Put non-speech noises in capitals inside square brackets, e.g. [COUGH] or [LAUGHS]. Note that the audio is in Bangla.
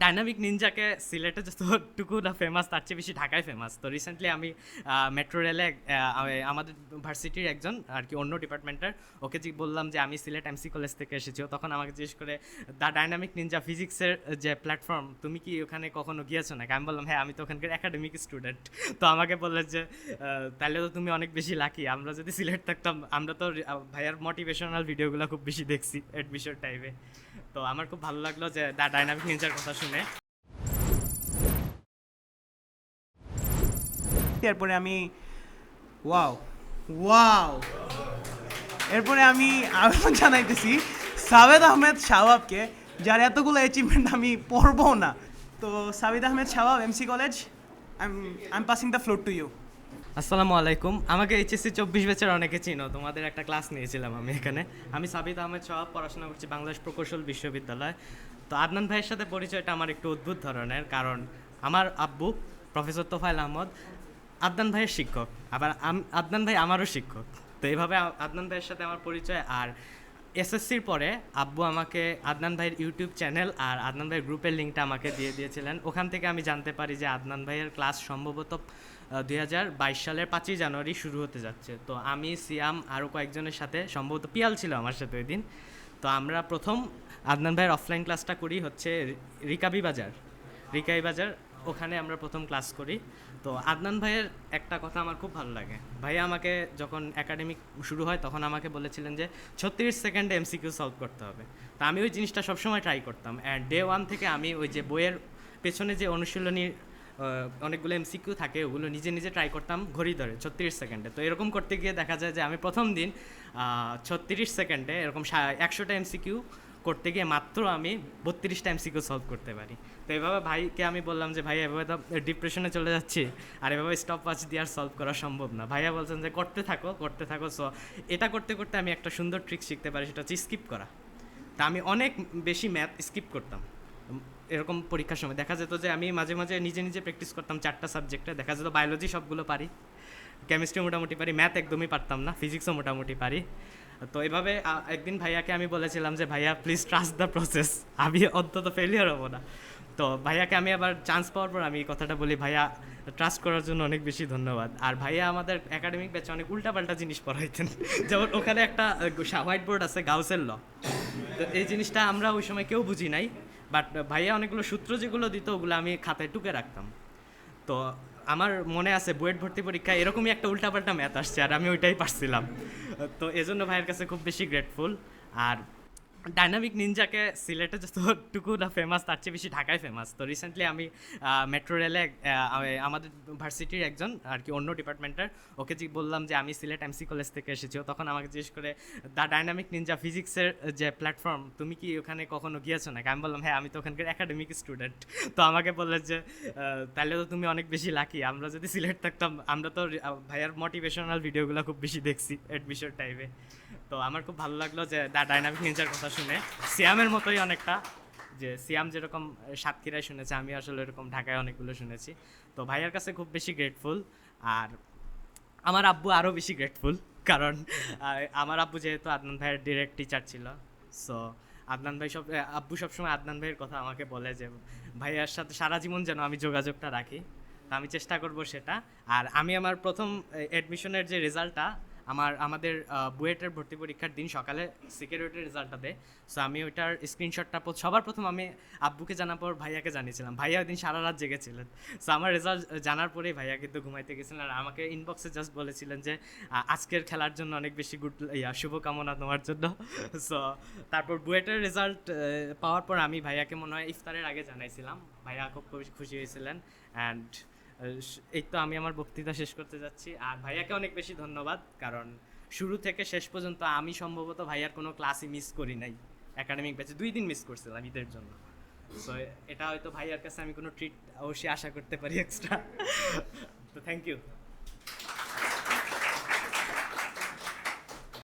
ডাইনামিক নিনজাকে সিলেটে যতটুকু না ফেমাস তার চেয়ে বেশি ঢাকায় ফেমাস তো রিসেন্টলি আমি মেট্রো রেলে আমাদের ভার্সিটির একজন আর কি অন্য ডিপার্টমেন্টের ওকে যে বললাম যে আমি সিলেট এমসি কলেজ থেকে এসেছি তখন আমাকে জিজ্ঞেস করে দ্য ডাইনামিক নিনজা ফিজিক্সের যে প্ল্যাটফর্ম তুমি কি ওখানে কখনো গিয়েছো নাকি? আমি বললাম হ্যাঁ আমি তো ওখানকার একাডেমিক স্টুডেন্ট তো আমাকে বললেন যে তাহলে তো তুমি অনেক বেশি লাকি আমরা যদি সিলেট থাকতাম, আমরা তো ভাইয়ার মোটিভেশনাল ভিডিওগুলো খুব বেশি দেখছি অ্যাডমিশন টাইমে তো আমার খুব ভালো লাগল যে দ্য ডাইনামিক নিনজার কথা শুনে। এরপরে আমি, ওয়াও ওয়াও। এরপরে আমি আবেদন জানাইতেছি, সাবেদ আহমেদ শাওয়াবকে যার এতগুলো অ্যাচিভমেন্ট আমি পড়ব না। তো Sabed Ahmed Shawab MC college I am passing the floor to you আসসালামু আলাইকুম। আমাকে এইচএসসি চব্বিশ ব্যাচের অনেকে চিনো, তোমাদের একটা ক্লাস নিয়েছিলাম আমি এখানে। আমি সাবিত আহমেদ সব পড়াশোনা করছি বাংলাদেশ প্রকৌশল বিশ্ববিদ্যালয়। তো আদনান ভাইয়ের সাথে পরিচয়টা আমার একটু অদ্ভুত ধরনের, কারণ আমার আব্বু প্রফেসর তোফায়েল আহমদ, আদনান ভাইয়ের শিক্ষক, আবার আদনান ভাই আমারও শিক্ষক। তো এইভাবে আদনান ভাইয়ের সাথে আমার পরিচয়, আর এসএসসির পরে আব্বু আমাকে আদনান ভাইয়ের ইউটিউব চ্যানেল আর আদনান ভাইয়ের গ্রুপের লিঙ্কটা আমাকে দিয়ে দিয়েছিলেন। ওখান থেকে আমি জানতে পারি যে আদনান ভাইয়ের ক্লাস সম্ভবত দুই হাজার বাইশ সালের পাঁচই জানুয়ারি শুরু হতে যাচ্ছে। তো আমি, সিয়াম আরও কয়েকজনের সাথে, সম্ভবত পিয়াল ছিল আমার সাথে ওই দিন। তো আমরা প্রথম আদনান ভাইয়ের অফলাইন ক্লাসটা করি হচ্ছে রিকাবি বাজার। রিকাবি বাজার, ওখানে আমরা প্রথম ক্লাস করি। তো আদনান ভাইয়ের একটা কথা আমার খুব ভালো লাগে। ভাইয়া আমাকে যখন একাডেমিক শুরু হয় তখন আমাকে বলেছিলেন যে ছত্রিশ সেকেন্ডে এমসিকিউ সলভ করতে হবে। তো আমি ওই জিনিসটা সবসময় ট্রাই করতাম। অ্যান্ড ডে ওয়ান থেকে আমি ওই যে বইয়ের পেছনে যে অনুশীলনীর আহ, অনেকগুলো এমসিকিউ থাকে ওগুলো নিজে নিজে ট্রাই করতাম ঘড়ি ধরে ছত্রিশ সেকেন্ডে তো এরকম করতে গিয়ে দেখা যায় যে আমি প্রথম দিন ছত্রিশ সেকেন্ডে এরকম একশোটা এমসিকিউ করতে গিয়ে মাত্র আমি বত্রিশটা এমসিকিউ সলভ করতে পারি। তো এভাবে ভাইকে আমি বললাম যে, ভাই, এভাবে তো ডিপ্রেশনে চলে যাচ্ছি। আর এভাবে স্টপ ওয়াচ দিয়ে আর সলভ করা সম্ভব না। ভাইয়া বলছেন যে, করতে থাকো করতে থাকো। সো এটা করতে করতে আমি একটা সুন্দর ট্রিক শিখতে পারি, সেটা হচ্ছে স্কিপ করা। তা আমি অনেক বেশি ম্যাথ স্কিপ করতাম। এরকম পরীক্ষার সময়। দেখা যেত যে, আমি মাঝে মাঝে নিজে নিজে প্র্যাকটিস করতাম চারটা সাবজেক্টে দেখা যেত বায়োলজি সবগুলো পারি। কেমিস্ট্রি মোটামুটি পারি ম্যাথ একদমই পারতাম না ফিজিক্সও মোটামুটি পারি। তো এভাবে আ, একদিন ভাইয়াকে আমি বলেছিলাম যে ভাইয়া প্লিজ ট্রাস্ট দ্য প্রসেস আমি অন্তত ফেলিয়ার হব না। তো ভাইয়াকে আমি আবার চান্স পাওয়ার পর আমি কথাটা বলি ভাইয়া ট্রাস্ট করার জন্য অনেক বেশি ধন্যবাদ। আর ভাইয়া আমাদের একাডেমিক ব্যাচে অনেক উল্টাপাল্টা জিনিস পড়াইতেন। [LAUGHS] যেমন ওখানে একটা হোয়াইট বোর্ড আছে গাউসের ল। তো এই জিনিসটা আমরা ওই সময় কেউ বুঝি নাই বাট ভাইয়া অনেকগুলো সূত্র যেগুলো দিত ওগুলো আমি খাতায় টুকে রাখতাম। তো আমার মনে আছে বুয়েট ভর্তি পরীক্ষা এরকমই একটা উল্টাপাল্টা ম্যাথ আসছে আর আমি ওইটাই পারছিলাম। তো এজন্য ভাইয়ের কাছে খুব বেশি গ্রেটফুল আর ডাইনামিক নিনজাকে সিলেটে যতটুকু না ফেমাস তার চেয়ে বেশি ঢাকায় ফেমাস তো রিসেন্টলি আমি মেট্রো রেলে আমাদের ভার্সিটির একজন আর কি অন্য ডিপার্টমেন্টের ওকে যে বললাম যে আমি সিলেট এমসি কলেজ থেকে এসেছি তখন আমাকে জিজ্ঞেস করে দ্য ডাইনামিক নিনজা ফিজিক্সের যে প্ল্যাটফর্ম তুমি কি ওখানে কখনো গিয়েছো নাকি? আমি বললাম হ্যাঁ আমি তো ওখানকার একাডেমিক স্টুডেন্ট তো আমাকে বললেন যে তাহলে তো তুমি অনেক বেশি লাকি আমরা যদি সিলেট থাকতাম, আমরা তো ভাইয়ার মোটিভেশনাল ভিডিওগুলো খুব বেশি দেখছি অ্যাডমিশন টাইমে তো আমার খুব ভালো লাগল যে দ্য ডাইনামিক নিনজার কথা শুনে। সিয়ামের মতোই অনেকটা, যে সিয়াম যেরকম সাতক্ষীরায় শুনেছে আমি আসলে এরকম ঢাকায় অনেকগুলো শুনেছি। তো ভাইয়ার কাছে খুব বেশি গ্রেটফুল আর আমার আব্বু আরও বেশি গ্রেটফুল কারণ আমার আব্বু যেহেতু আদনান ভাইয়ের ডিরেক্ট টিচার ছিল সো আদনান ভাই সব আব্বু সবসময় আদনান ভাইয়ের কথা আমাকে বলে যে, ভাইয়ার সাথে সারা জীবন যেন আমি যোগাযোগটা রাখি। তো আমি চেষ্টা করব সেটা, আর আমি আমার প্রথম অ্যাডমিশনের যে রেজাল্টটা আমার, আমাদের বুয়েটের ভর্তি পরীক্ষার দিন সকালে সিকিউরিটির রেজাল্টটা দেয়। সো আমি ওইটার স্ক্রিনশটটা সবার প্রথম আমি আব্বুকে জানার পর ভাইয়াকে জানিয়েছিলাম। ভাইয়া ওই দিন সারা রাত জেগেছিলেন সো আমার রেজাল্ট জানার পরেই ভাইয়া কিন্তু ঘুমাইতে গেছিলেন আর আমাকে ইনবক্সে জাস্ট বলেছিলেন যে আজকের খেলার জন্য অনেক বেশি গুড ইয়া, শুভকামনা তোমার জন্য। [LAUGHS] সো তারপর বুয়েটের রেজাল্ট পাওয়ার পর আমি ভাইয়াকে মনে হয় ইফতারের আগে জানাইছিলাম। ভাইয়া খুব খুশি- খুশি হয়েছিলেন। অ্যান্ড এই তো আমি আমার বক্তৃতা শেষ করতে যাচ্ছি। আর ভাইয়াকে অনেক বেশি ধন্যবাদ, কারণ শুরু থেকে শেষ পর্যন্ত আমি সম্ভবত ভাইয়ার কোনো ক্লাসই মিস করি নাই। একাডেমিক ব্যাচে দুই দিন মিস করছিলাম ঈদের জন্য। সো এটা হয়তো ভাইয়ার কাছে আমি কোনো ট্রিট অবশ্যই আশা করতে পারি এক্সট্রা [LAUGHS] তো থ্যাংক ইউ